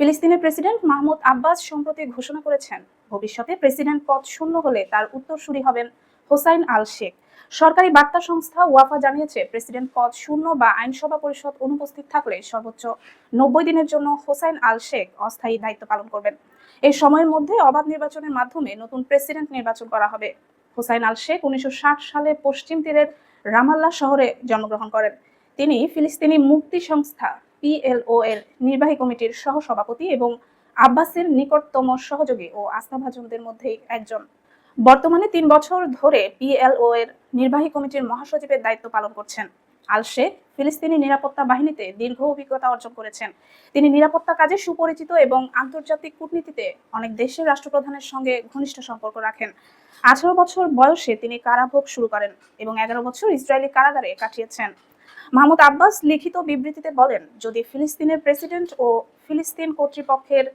ফিলিস্তিনের president Mahmoud Abbas সম্প্রতি ঘোষণা করেছেন, ভবিষ্যতে প্রেসিডেন্ট পদ শূন্য হলে তার উত্তরসূরি হবেন হোসাইন আল শেখ। সরকারি বার্তা সংস্থা ওয়াফা জানিয়েছে, প্রেসিডেন্ট পদ শূন্য বা আইনসভা পরিষদ অনুপস্থিত থাকলে সর্বোচ্চ নব্বই দিনের জন্য হোসাইন আল শেখ অস্থায়ী দায়িত্ব পালন করবেন। এই সময়ের মধ্যে অবাধ নির্বাচনের মাধ্যমে নতুন প্রেসিডেন্ট নির্বাচন করা হবে। হোসাইন আল শেখ উনিশশো ষাট সালে পশ্চিম তীরের রামাল্লা শহরে জন্মগ্রহণ করেন। তিনি ফিলিস্তিনি মুক্তি সংস্থা পিএলও এর নির্বাহী কমিটির সহ সভাপতি এবং আব্বাসের নিকটতম সহযোগী ও আস্থাভাজনদের মধ্যে একজন। বর্তমানে তিন বছর ধরে পিএলও এর নির্বাহী কমিটির মহাসচিবের দায়িত্ব পালন করছেন। আল শেখ ফিলিস্তিনি নিরাপত্তা বাহিনীতে দীর্ঘ অভিজ্ঞতা অর্জন করেছেন। তিনি নিরাপত্তা কাজে সুপরিচিত এবং আন্তর্জাতিক কূটনীতিতে অনেক দেশের রাষ্ট্রপ্রধানের সঙ্গে ঘনিষ্ঠ সম্পর্ক রাখেন। আঠারো বছর বয়সে তিনি কারাভোগ শুরু করেন এবং এগারো বছর ইসরায়েলি কারাগারে কাটিয়েছেন। মাহমুদ আব্বাস লিখিত বিবৃতিতে বলেন, যদি ফিলিস্তিনের প্রেসিডেন্ট ও ফিলিস্তিন কর্তৃপক্ষের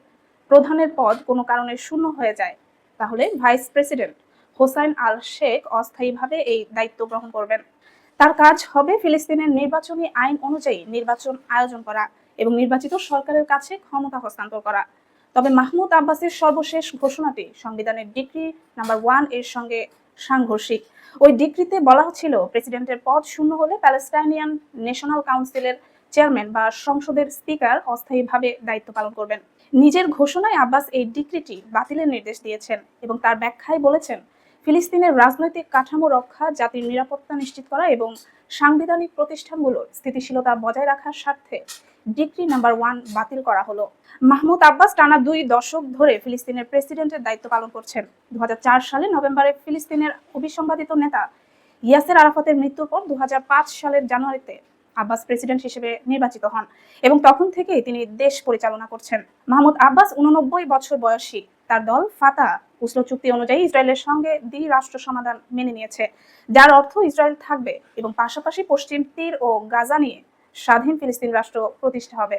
প্রধানের পদ কোনো কারণে শূন্য হয়ে যায়, তাহলে vice president Hussein al Sheikh অস্থায়ীভাবে এই দায়িত্ব গ্রহণ করবেন। তার কাজ হবে ফিলিস্তিনের নির্বাচনী আইন অনুযায়ী নির্বাচন আয়োজন করা এবং নির্বাচিত সরকারের কাছে ক্ষমতা হস্তান্তর করা। তবে মাহমুদ আব্বাসের সর্বশেষ ঘোষণাটি সংবিধানের ডিগ্রি নাম্বার ওয়ানের সঙ্গে সাংঘর্ষিক। ওই ডিগ্রিতে বলা হচ্ছিল, প্রেসিডেন্টের পদ শূন্য হলে প্যালেস্টাইনিয়ান ন্যাশনাল কাউন্সিলের চেয়ারম্যান বা সংসদের স্পিকার অস্থায়ীভাবে দায়িত্ব পালন করবেন। নিজের ঘোষণায় আব্বাস এই ডিগ্রিটি বাতিলের নির্দেশ দিয়েছেন এবং তার ব্যাখ্যায় বলেছেন ফিলিস্তিনের রাজনৈতিক কাঠামো রক্ষা, জাতির নিরাপত্তা নিশ্চিত করা এবং সাংবিধানিক প্রতিষ্ঠানগুলোর স্থিতিশীলতা বজায় রাখার স্বার্থে ডিগ্রি নাম্বার ওয়ান বাতিল করা হলো। মাহমুদ আব্বাস টানা দুই দশক ধরে ফিলিস্তিনের প্রেসিডেন্টের দায়িত্ব পালন করছেন। দু সালে নভেম্বরে ফিলিস্তিনের অবিসংবাদিত নেতা ইয়াসের আরাফাতের মৃত্যুর পর দু হাজার পাঁচ সালের জানুয়ারিতে আব্বাস প্রেসিডেন্ট হিসেবে নির্বাচিত হন এবং তখন থেকেই তিনি দেশ পরিচালনা করছেন। মাহমুদ আব্বাস উননব্বই বছর বয়সী। তার দল ফাতা উসলো চুক্তি অনুযায়ী ইসরায়েলের সঙ্গে দ্বি রাষ্ট্র সমাধান মেনে নিয়েছে। যার অর্থ ইসরায়েল থাকবে এবং পাশাপাশি পশ্চিম তীর ও গাজা নিয়ে স্বাধীন ফিলিস্তিন রাষ্ট্র প্রতিষ্ঠা হবে।